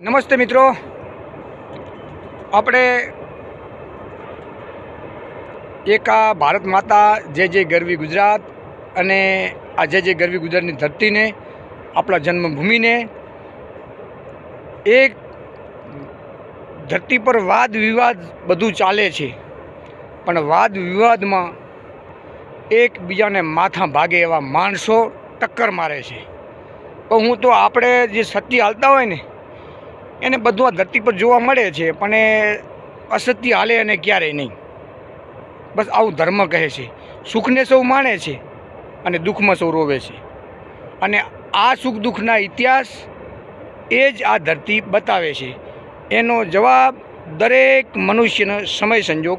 નમસ્તે મિત્રો. આપણે એક આ ભારત માતા જે જે ગરવી ગુજરાત અને આ જે જે ગરવી ગુજરાતની ધરતીને, આપણા જન્મભૂમિને એક ધરતી પર વાદ વિવાદ બધું ચાલે છે. પણ વાદ વિવાદમાં એકબીજાને માથા ભાગે એવા માણસો ટક્કર મારે છે. પણ હું તો આપણે જે સત્ય હાલતા હોય ને એને બધું આ ધરતી પર જોવા મળે છે, પણ એ અસત્ય હાલે અને ક્યારેય નહીં. બસ આવું ધર્મ કહે છે. સુખને સૌ માણે છે અને દુઃખમાં સૌ રોવે છે. અને આ સુખ દુઃખના ઇતિહાસ એ જ આ ધરતી બતાવે છે. એનો જવાબ દરેક મનુષ્યનો સમય સંજોગ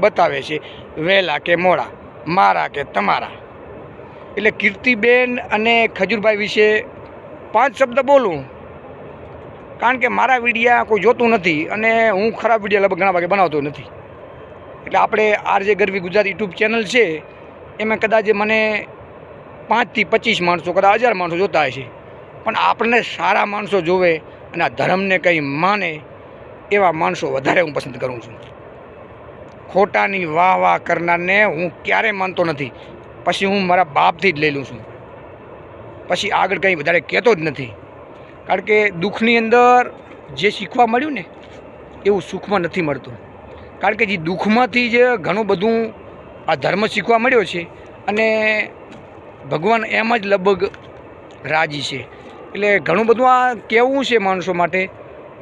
બતાવે છે. વહેલા કે મોડા, મારા કે તમારા. એટલે કીર્તિબેન અને ખજૂરભાઈ વિશે પાંચ શબ્દ બોલું. કારણ કે મારા વિડીયા કોઈ જોતું નથી અને હું ખરાબ વિડીયા લગભગ ઘણા ભાગે બનાવતો નથી. એટલે આપણે RJ Garvi Gujarat YouTube channel છે, એમાં કદાચ મને પાંચથી પચીસ માણસો, કદાચ હજાર માણસો જોતા હશે. પણ આપણને સારા માણસો જોવે અને આ ધર્મને કંઈ માને એવા માણસો વધારે હું પસંદ કરું છું. ખોટાની વાહ વાહ કરનારને હું ક્યારેય માનતો નથી. પછી હું મારા બાપથી જ લઈ લઉં છું. પછી આગળ કંઈ વધારે કહેતો જ નથી. કારણ કે દુઃખની અંદર જે શીખવા મળ્યું ને, એવું સુખમાં નથી મળતું. કારણ કે જે દુઃખમાંથી જ ઘણું બધું આ ધર્મ શીખવા મળ્યો છે અને ભગવાન એમ જ લગભગ રાજી છે. એટલે ઘણું બધું આ કહેવું છે માણસો માટે.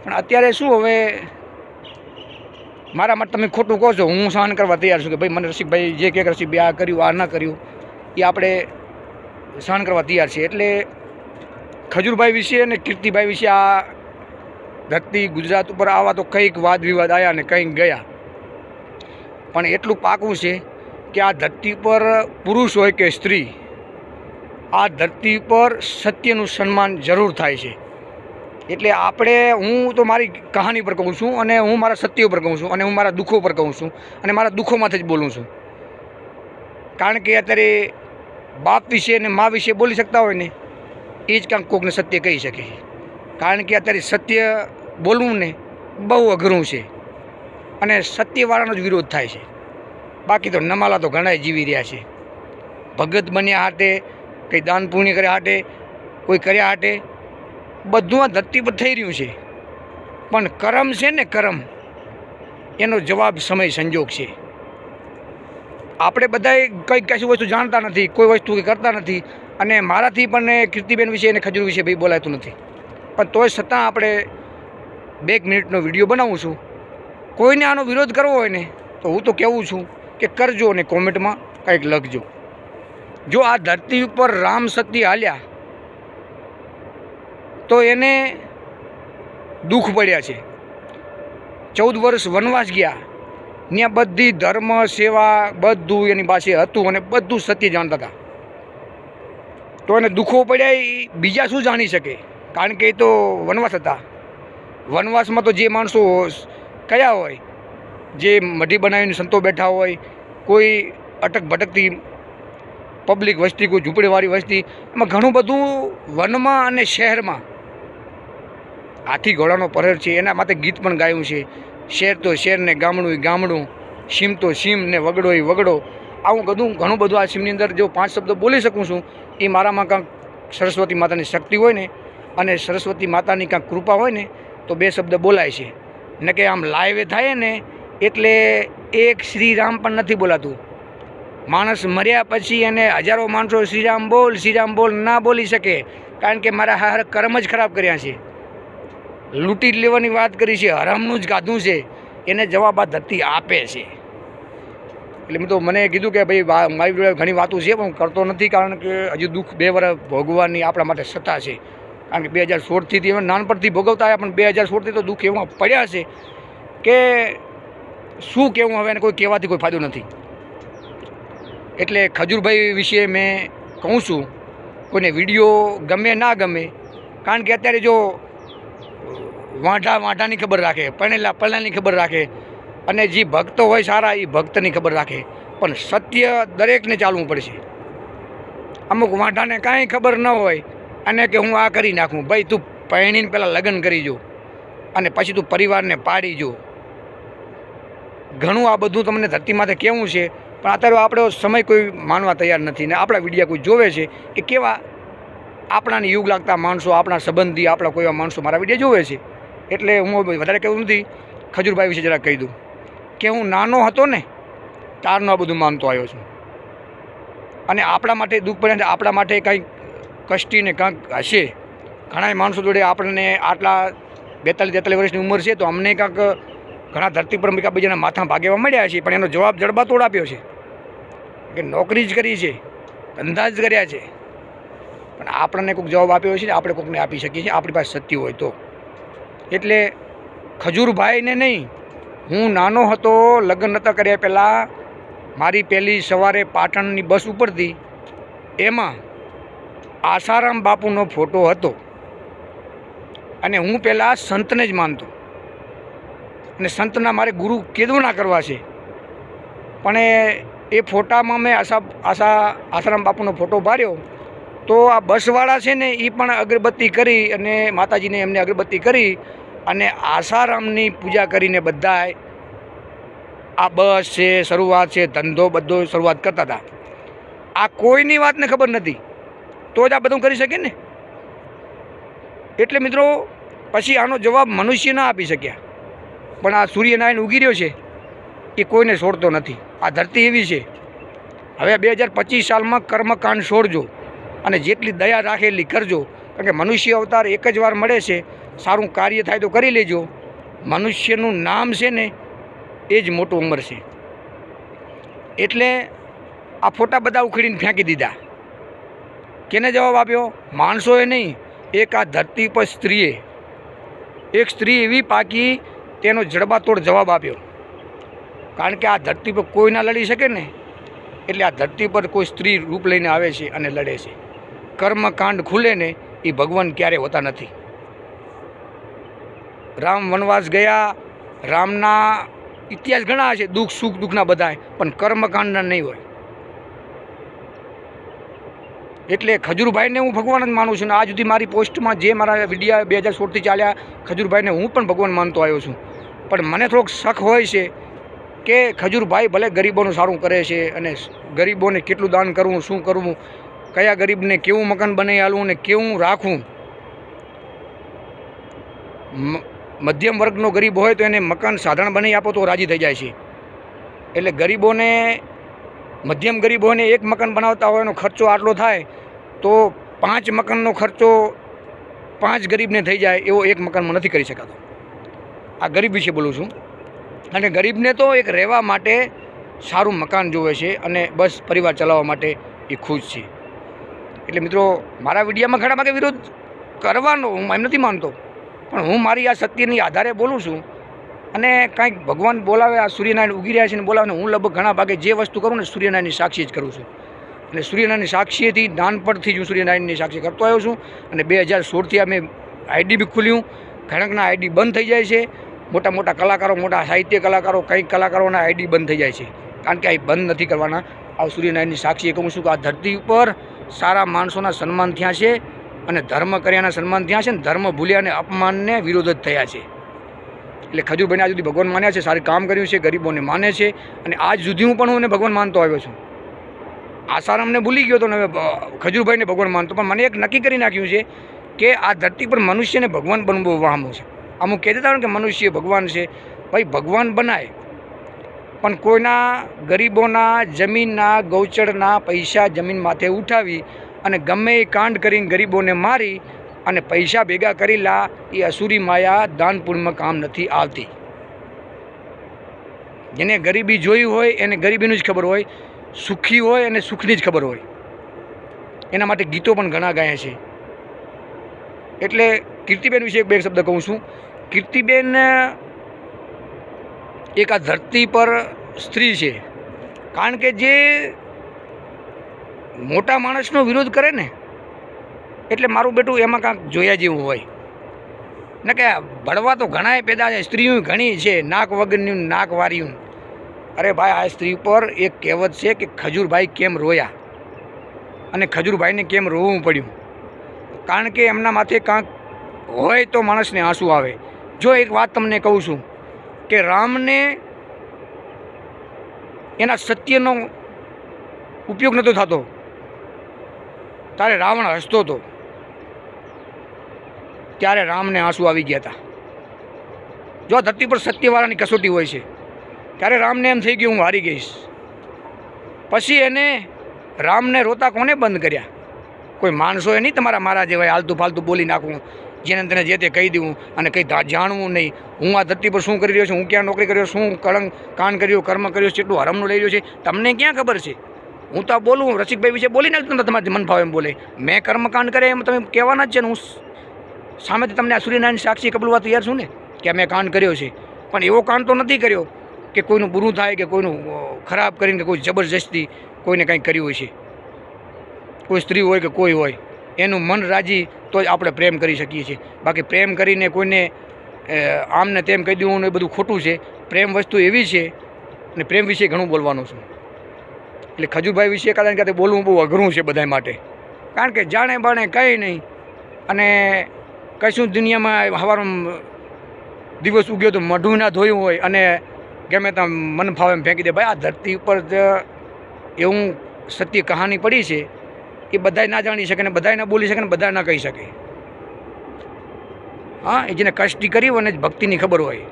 પણ અત્યારે શું હવે, મારા માટે તમે ખોટું કહો છો, હું સહન કરવા તૈયાર છું કે ભાઈ મને રસિકભાઈ જે કે રસિકભાઈ આ કર્યું, આ ન કર્યું, એ આપણે સહન કરવા તૈયાર છે. એટલે ખજૂરભાઈ વિશે અને કીર્તિભાઈ વિશે આ ધરતી ગુજરાત ઉપર આવા તો કંઈક વાદ વિવાદ આવ્યા ને કંઈક ગયા. પણ એટલું પાકું છે કે આ ધરતી પર પુરુષ હોય કે સ્ત્રી, આ ધરતી પર સત્યનું સન્માન જરૂર થાય છે. એટલે આપણે, હું તો મારી કહાની પર કહું છું અને હું મારા સત્ય પર કહું છું અને હું મારા દુઃખો પર કહું છું અને મારા દુઃખોમાંથી જ બોલું છું. કારણ કે અત્યારે બાપ વિશે અને મા વિશે બોલી શકતા હોય ને એ જ કાંક કોકને સત્ય કહી શકે. કારણ કે અત્યારે સત્ય બોલવું ને બહુ અઘરું છે. અને સત્યવાળાનો જ વિરોધ થાય છે. બાકી તો નમાલા તો ઘણાય જીવી રહ્યા છે. ભગત બન્યા હાટે, કંઈ દાન પુણ્ય કર્યા હાટે, કોઈ કર્યા હાટે, બધું આ ધરતી પર થઈ રહ્યું છે. પણ કરમ છે ને કરમ, એનો જવાબ સમય સંજોગ છે. આપણે બધાએ કંઈક કશું વસ્તુ જાણતા નથી, કોઈ વસ્તુ કંઈ કરતા નથી અને મારાથી પણ એ કીર્તિબેન વિશે અને ખજૂર વિશે ભાઈ બોલાતું નથી. પણ તોય છતાં આપણે બે મિનિટનો વીડિયો બનાવું છું. કોઈને આનો વિરોધ કરવો હોય ને, તો હું તો કહેવું છું કે કરજો અને કોમેન્ટમાં કંઈક લખજો. જો આ ધરતી ઉપર રામ સતી હાલ્યા, તો એને દુઃખ પડ્યા છે. ચૌદ વર્ષ વનવાસ ગયા. ત્યાં બધી ધર્મ, સેવા બધું એની પાસે હતું અને બધું સત્ય જાણતા હતા. તો એને દુઃખો પડ્યા બીજા શું જાણી શકે? કારણ કે એ તો વનવાસ હતા. વનવાસમાં તો જે માણસો કયા હોય, જે મઢી બનાવીને સંતો બેઠા હોય, કોઈ અટક ભટકતી પબ્લિક વસ્તી, કોઈ ઝૂંપડીવાળી વસ્તી એમાં ઘણું બધું વનમાં અને શહેરમાં. હાથી ઘોડાનો પરેર છે, એના માટે ગીત પણ ગાયું છે. શેર તો શેર ને ગામડું ગામડું સીમ તો સીમ ને વગડો એ વગડો. આવું બધું, ઘણું બધું આ સીમની અંદર જો પાંચ શબ્દો બોલી શકું છું એ મારામાં કાંઈક સરસ્વતી માતાની શક્તિ હોય ને, અને સરસ્વતી માતાની કાંઈક કૃપા હોય ને, તો બે શબ્દ બોલાય છે. ને કે આમ લાઈવે થાય ને, એટલે એક શ્રીરામ પણ નથી બોલાતું. માણસ મર્યા પછી એને હજારો માણસો શ્રીરામ બોલ શ્રીરામ બોલ ના બોલી શકે, કારણ કે મારા હાર કર્મ જ ખરાબ કર્યા છે. લૂંટી લેવાની વાત કરી છે, હરામનું જ ગાધું છે. એને જવાબ આ ધરતી આપે છે. એટલે મેં તો મને કીધું કે ભાઈ મારી જોડે ઘણી વાતો છે, પણ હું કરતો નથી કારણ કે હજુ દુઃખ બે વર્ષ ભોગવવાની આપણા માટે સત્તા છે. કારણ કે બે હજાર સોળથી નાનપણથી ભોગવતા આવ્યા, પણ બે હજાર સોળથી તો દુઃખ એવા પડ્યા છે કે શું કહેવું હવે એને કોઈ કહેવાથી કોઈ ફાયદો નથી. એટલે ખજૂરભાઈ વિશે મેં કહું છું, કોઈને વીડિયો ગમે ના ગમે, કારણ કે અત્યારે જો વાંઢા વાંઢાની ખબર રાખે, પરણેલા પરણાની ખબર રાખે અને જે ભક્તો હોય સારા, એ ભક્તની ખબર રાખે. પણ સત્ય દરેકને ચાલવું પડશે. અમુક વાંઢાને કાંઈ ખબર ન હોય અને કે હું આ કરી નાખું. ભાઈ, તું પહેણીને પહેલાં લગ્ન કરી જો. અને પછી તું પરિવારને પાડી જો. ઘણું આ બધું તમને ધરતી માથે કેવું છે, પણ અત્યારે આપણો સમય કોઈ માનવા તૈયાર નથી. ને આપણા વિડીયા કોઈ જોવે છે કે કેવા આપણાને યુગ લાગતા માણસો, આપણા સંબંધી, આપણા કોઈ માણસો મારા વિડીયા જોવે છે. એટલે હું વધારે કહેવું નથી. ખજૂરભાઈ વિશે જરા કહી દઉં. કે હું નાનો હતો ને, તારનું આ બધું માનતો આવ્યો છું. અને આપણા માટે દુઃખ પડે આપણા માટે કંઈક કષ્ટી ને કંઈક હશે. ઘણા માણસો જોડે આપણને આટલા બેતાલીસ તેતાલીસ વર્ષની ઉંમર છે, તો અમને કાંઈક ઘણા ધરતી પર બીજાના માથા ભાગેવા મળ્યા છે પણ એનો જવાબ જડબાતોડ આપ્યો છે. કે નોકરી જ કરી છે, ધંધા જ કર્યા છે. પણ આપણને કોઈક જવાબ આપ્યો છે, આપણે કોઈકને આપી શકીએ છીએ, આપણી પાસે સત્ય હોય તો. એટલે ખજૂરભાઈને નહીં હું નાનો હતો, લગ્ન નહોતા કર્યા પહેલાં. મારી પહેલી સવારે પાટણની બસ ઉપરથી એમાં આસારામ બાપુનો ફોટો હતો. અને હું પહેલાં સંતને જ માનતો. અને સંતના મારે ગુરુ કેદો ના કરવા છે. પણ એ- ફોટામાં મેં આશા આશા, આસારામ બાપુનો ફોટો ભાર્યો તો આ બસવાળા છે ને એ પણ અગરબત્તી કરી અને માતાજીને એમને અગરબત્તી કરી. અને આસારામની પૂજા કરીને બધાય આ બસ છે, શરૂઆત છે, ધંધો બધો શરૂઆત કરતા હતા. આ કોઈની વાતને ખબર નથી. તો જ આ બધું કરી શકે ને? એટલે મિત્રો, પછી આનો જવાબ મનુષ્ય ના આપી શક્યા. પણ આ સૂર્યનારાયણ ઉગી રહ્યો છે એ કોઈને છોડતો નથી. આ ધરતી એવી છે. હવે બે હજાર પચીસ સાલમાં કર્મકાંડ છોડજો અને જેટલી દયા રાખેલી કરજો. કારણ કે મનુષ્ય અવતાર એક જ વાર મળે છે. સારું કાર્ય થાય તો કરી લેજો. મનુષ્યનું નામ છે ને, એ જ મોટું ઉંમર છે. એટલે આ ફોટા બધા ઉખેડીને ફેંકી દીધા. કેને જવાબ આપ્યો? માણસોએ નહીં, એક આ ધરતી પર સ્ત્રીએ. એક સ્ત્રી એવી પાકી, તેનો જડબાતોડ જવાબ આપ્યો. કારણ કે આ ધરતી પર કોઈ ના લડી શકે ને, એટલે આ ધરતી પર કોઈ સ્ત્રી રૂપ લઈને આવે છે અને લડે છે. કર્મકાંડ ખુલે ને, એ ભગવાન ક્યારે હોતા નથી. રામ વનવાસ ગયા. રામના ઇતિહાસ ઘણા છે, દુઃખ, સુખ, દુઃખના બધાય, પણ કર્મકાંડના નહીં હોય. એટલે ખજૂરભાઈને હું ભગવાન જ માનું છું ને આજ સુધી મારી પોસ્ટમાં જે મારા વિડીયા બે હજાર સોળથી ચાલ્યા, ખજૂરભાઈને હું પણ ભગવાન માનતો આવ્યો છું. પણ મને થોડોક શક હોય છે કે ખજૂરભાઈ ભલે ગરીબોનું સારું કરે છે અને ગરીબોને કેટલું દાન કરવું, શું કરવું, કયા ગરીબને કેવું મકાન બનાવી આલવું ને કેવું રાખવું. મધ્યમ વર્ગનો ગરીબ હોય તો એને મકાન સાધારણ બનાવી આપો તો રાજી થઈ જાય છે. એટલે ગરીબોને, મધ્યમ ગરીબ હોયને એક મકાન બનાવતા હોય એનો ખર્ચો આટલો થાય તો પાંચ મકાનનો ખર્ચો પાંચ ગરીબને થઈ જાય એવો એક મકાનમાં નથી કરી શકાતો. આ ગરીબ વિશે બોલું છું. અને ગરીબને તો એક રહેવા માટે સારું મકાન જોવે છે અને બસ પરિવાર ચલાવવા માટે એ ખુશ છે. એટલે મિત્રો, મારા વિડીયામાં ઘણા ભાગે વિરોધ કરવાનો હું એમ નથી માનતો. પણ હું મારી આ સત્યની આધારે બોલું છું અને કાંઈક ભગવાન બોલાવે, આ સૂર્યનારાયણ ઉગી રહ્યા છે ને બોલાવે હું લગભગ ઘણા ભાગે જે વસ્તુ કરું ને સૂર્યનારાયણની સાક્ષી જ કરું છું. અને સૂર્યનારાયણની સાક્ષીથી નાનપણથી જ હું સૂર્યનારાયણની સાક્ષી કરતો આવ્યો છું અને બે હજાર સોળથી અમે આઈડી બી ખુલ્યું. ઘણાકના આઈડી બંધ થઈ જાય છે. મોટા મોટા કલાકારો, મોટા સાહિત્ય કલાકારો, કંઈક કલાકારોના આઈડી બંધ થઈ જાય છે. કારણ કે આ બંધ નથી કરવાના. આ સૂર્યનારાયણની સાક્ષી કહું છું કે આ ધરતી ઉપર સારા માણસોના સન્માન થયા છે. અને ધર્મ કર્યાના સન્માન થયા છે ને ધર્મ ભૂલ્યા અને અપમાનને વિરોધ જ થયા છે. એટલે ખજૂરભાઈને આજ સુધી ભગવાન માન્યા છે, સારું કામ કર્યું છે, ગરીબોને માને છે અને આજ સુધી હું પણ હું એને ભગવાન માનતો આવ્યો છું. આસારામને ભૂલી ગયો તો ને હવે ખજૂરભાઈને ભગવાન માનતો, પણ મને એક નક્કી કરી નાખ્યું છે કે આ ધરતી પર મનુષ્યને ભગવાન બનવું વાહમું છે. અમુક કહી દેતા કે મનુષ્ય ભગવાન છે, ભાઈ ભગવાન બનાય, પણ કોઈના ગરીબોના જમીનના ગૌચરના પૈસા જમીન માથે ઉઠાવી અને ગમે એ કાંડ કરીને ગરીબોને મારી અને પૈસા ભેગા કરેલા, એ અસુરી માયા દાનપુણમાં કામ નથી આવતી. જેને ગરીબી જોઈ હોય, એને ગરીબીનું જ ખબર હોય, સુખી હોય અને સુખની જ ખબર હોય. એના માટે ગીતો પણ ઘણા ગાયા છે. એટલે કીર્તિબેન વિશે એક બે શબ્દ કહું છું. કીર્તિબેન એક આ ધરતી પર સ્ત્રી છે. કારણ કે જે મોટા માણસનો વિરોધ કરે ને, એટલે મારું બેટું એમાં કાંઈક જોયા જેવું હોય. ને કે ભળવા તો ઘણાય પેદા છે સ્ત્રીઓ ઘણી છે, નાક વગરની, નાક વાર્યું. અરે ભાઈ, આ સ્ત્રી પર એક કહેવત છે કે ખજૂરભાઈ કેમ રોયા? અને ખજૂરભાઈને કેમ રોવું પડ્યું? કારણ કે એમના માથે કાંક હોય તો માણસને આંસુ આવે. જો એક વાત તમને કહું છું કે રામને એના સત્યનો ઉપયોગ નહોતો થતો. ત્યારે રાવણ હસતો હતો. ત્યારે રામને આંસુ આવી ગયા હતા જો ધરતી પર સત્યવાળાની કસોટી હોય છે, ત્યારે રામને એમ થઈ ગયું, હું હારી ગઈશ. પછી એને રામને રોતા કોને બંધ કર્યા? કોઈ માણસોએ નહીં તમારા મારા જેવાય આલતું ફાલતું બોલી નાખવું, જેને તેને જે તે કહી દેવું અને કંઈ જાણવું નહીં. હું આ ધરતી પર શું કરી રહ્યો છું? હું ક્યાં નોકરી કર્યો શું કળંક કાન કર્યું, કર્મ કર્યું છે? એટલું હરમનું લઈ રહ્યો છે? તમને ક્યાં ખબર છે? હું તો બોલું રસિકભાઈ વિશે બોલી નાખતો તમારે મન ભાવે એમ બોલે. મેં કર્મકાંડ કરે એમ તમે કહેવાના જ છે ને, હું સામેથી તમને આ સૂર્યનારાયણ સાક્ષી કબલવા તૈયાર છું ને, કે મેં કાંડ કર્યો છે. પણ એવો કાંડ તો નથી કર્યો કે કોઈનું બુરું થાય, કે કોઈનું ખરાબ કરીને કે કોઈ જબરજસ્તી કોઈને કંઈક કર્યું હોય છે. કોઈ સ્ત્રી હોય કે કોઈ હોય, એનું મન રાજી તો જ આપણે પ્રેમ કરી શકીએ છીએ. બાકી પ્રેમ કરીને કોઈને આમને તેમ કહી દેવું એ બધું ખોટું છે. પ્રેમ વસ્તુ એવી છે અને પ્રેમ વિશે ઘણું બોલવાનું છું. એટલે ખજુરભાઈ વિશે કારણ કે બોલવું બહુ અઘરું છે બધા માટે. કારણ કે જાણે બાણે કંઈ નહીં. અને કશું દુનિયામાં હવારમાં દિવસ ઉગ્યો તો મઢું ના ધોયું હોય અને ગમે ત્યાં મન ફાવે ફેંકી દે. ભાઈ, આ ધરતી ઉપર એવું સત્ય કહાની પડી છે એ બધાય ના જાણી શકે ને બધાય ના બોલી શકે ને બધા ના કહી શકે. હા, એ જેને કષ્ટી કરી હોય ને જ ભક્તિની ખબર હોય.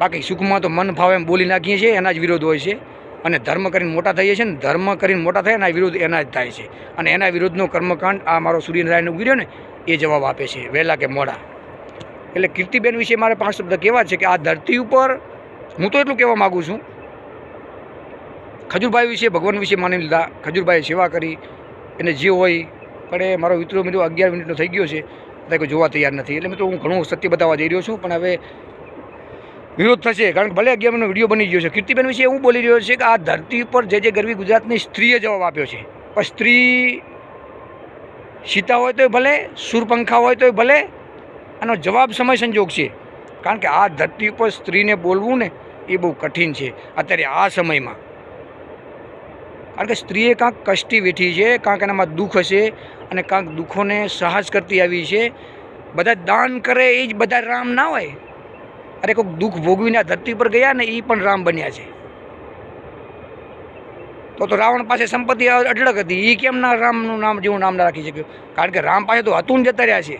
બાકી સુખમાં તો મન ફાવે એમ બોલી નાખીએ છીએ, એના જ વિરોધ હોય છે. અને ધર્મ કરીને મોટા થઈએ છીએ ને, ધર્મ કરીને મોટા થાય એના વિરુદ્ધ એના જ થાય છે. અને એના વિરુદ્ધનો કર્મકાંડ આ મારો સૂર્યનારાયણ ઉગી ને, એ જવાબ આપે છે વહેલા કે મોડા. એટલે કીર્તિબેન વિશે મારે પાંચ શબ્દ કહેવા છે કે આ ધરતી ઉપર, હું તો એટલું કહેવા માગું છું, ખજૂરભાઈ વિશે, ભગવાન વિશે માની લીધા, ખજૂરભાઈએ સેવા કરી, એને જે હોય, પણ એ મારો મિત્રો મિત્રો અગિયાર મિનિટનો થઈ ગયો છે કે જોવા તૈયાર નથી. એટલે મિત્રો, હું ઘણું સત્ય બતાવવા જઈ રહ્યો છું, પણ હવે વિરોધ થશે, કારણ કે ભલે અગિયાર વીડિયો બની ગયો છે. કીર્તિબેન વિશે હું બોલી રહ્યો છે કે આ ધરતી ઉપર જે જે ગરવી ગુજરાતની સ્ત્રીએ જવાબ આપ્યો છે. પણ સ્ત્રી સીતા હોય તોય ભલે, સુરપંખા હોય તોય ભલે, આનો જવાબ સમય સંજોગ છે. કારણ કે આ ધરતી ઉપર સ્ત્રીને બોલવું ને એ બહુ કઠિન છે અત્યારે આ સમયમાં. કારણ કે સ્ત્રીએ કાંક કષ્ટી વેઠી છે, કાંક એનામાં દુઃખ હશે અને કાંક દુઃખોને સાહસ કરતી આવી છે. બધા દાન કરે એ જ બધા રામ ના હોય. અરે કોઈક દુઃખ ભોગવીને આ ધરતી પર ગયા ને એ પણ રામ બન્યા છે. તો તો રાવણ પાસે સંપત્તિ અઢળક હતી. એ કેમ ના રામનું નામ, જેવું નામ ના રાખી શક્યો? કારણ કે રામ પાસે તો હતું જતા રહ્યા છે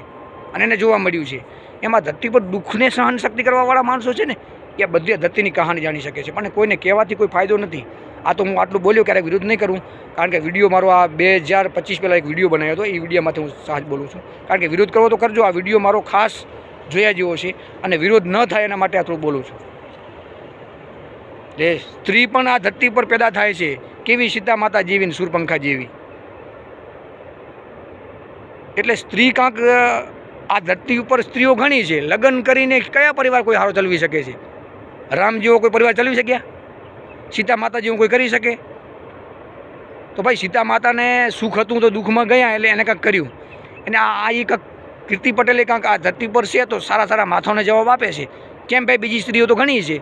અને એને જોવા મળ્યું છે. એમાં ધરતી પર દુઃખને સહન શક્તિ કરવાવાળા માણસો છે ને, એ બધી ધરતીની કહાની જાણી શકે છે. પણ કોઈને કહેવાથી કોઈ ફાયદો નથી. આ તો હું આટલું બોલ્યો, ક્યારેક વિરોધ નહીં કરું. કારણ કે વીડિયો મારો આ બે હજાર પચીસ પહેલાં એક વીડિયો બનાવ્યો હતો. એ વિડીયોમાંથી હું સાચ બોલું છું. કારણ કે વિરોધ કરવો તો કરજો. આ વીડિયો મારો ખાસ જોયા જેવો છે અને વિરોધ ન થાય એના માટે આટલું બોલું છું. એટલે સ્ત્રી પણ આ ધરતી પર પેદા થાય છે, કેવી સીતા માતા જેવી ને સુરપંખા જેવી? એટલે સ્ત્રી કાંક આ ધરતી ઉપર સ્ત્રીઓ ઘણી છે. લગ્ન કરીને કયા પરિવાર કોઈ સારો ચલાવી શકે છે? રામ જેવો કોઈ પરિવાર ચલાવી શક્યા? સીતા માતા જેવું કોઈ કરી શકે? તો ભાઈ સીતા માતાને સુખ હતું તો દુઃખમાં ગયા એટલે એને કંઈક કર્યું. અને આ આ એ કાંક કીર્તિ પટેલે કાંક આ ધરતી પર છે તો સારા સારા માથાઓને જવાબ આપે છે. કેમ ભાઈ? બીજી સ્ત્રીઓ તો ઘણી છે.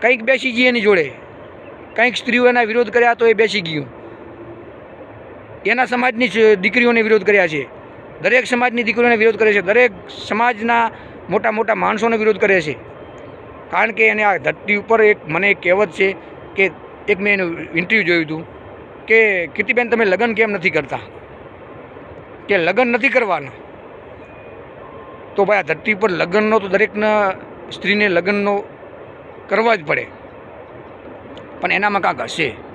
કંઈક બેસી ગઈ એની જોડે. કંઈક સ્ત્રીઓ એના વિરોધ કર્યા તો એ બેસી ગયું. એના સમાજની દીકરીઓને વિરોધ કર્યા છે. દરેક સમાજની દીકરીઓને વિરોધ કરે છે. દરેક સમાજના મોટા મોટા માણસોને વિરોધ કરે છે. કારણ કે એને આ ધરતી ઉપર એક મને એક કહેવત છે કે એક મેં એનું ઇન્ટરવ્યૂ જોયું હતું કે કીર્તિબેન, તમે લગ્ન કેમ નથી કરતા? કે લગ્ન નથી કરવાના? તો ભાઈ આ ધરતી પર લગ્નનો તો દરેકના સ્ત્રીને લગ્નનો કરવા જ પડે. પણ એનામાં કાંક હશે?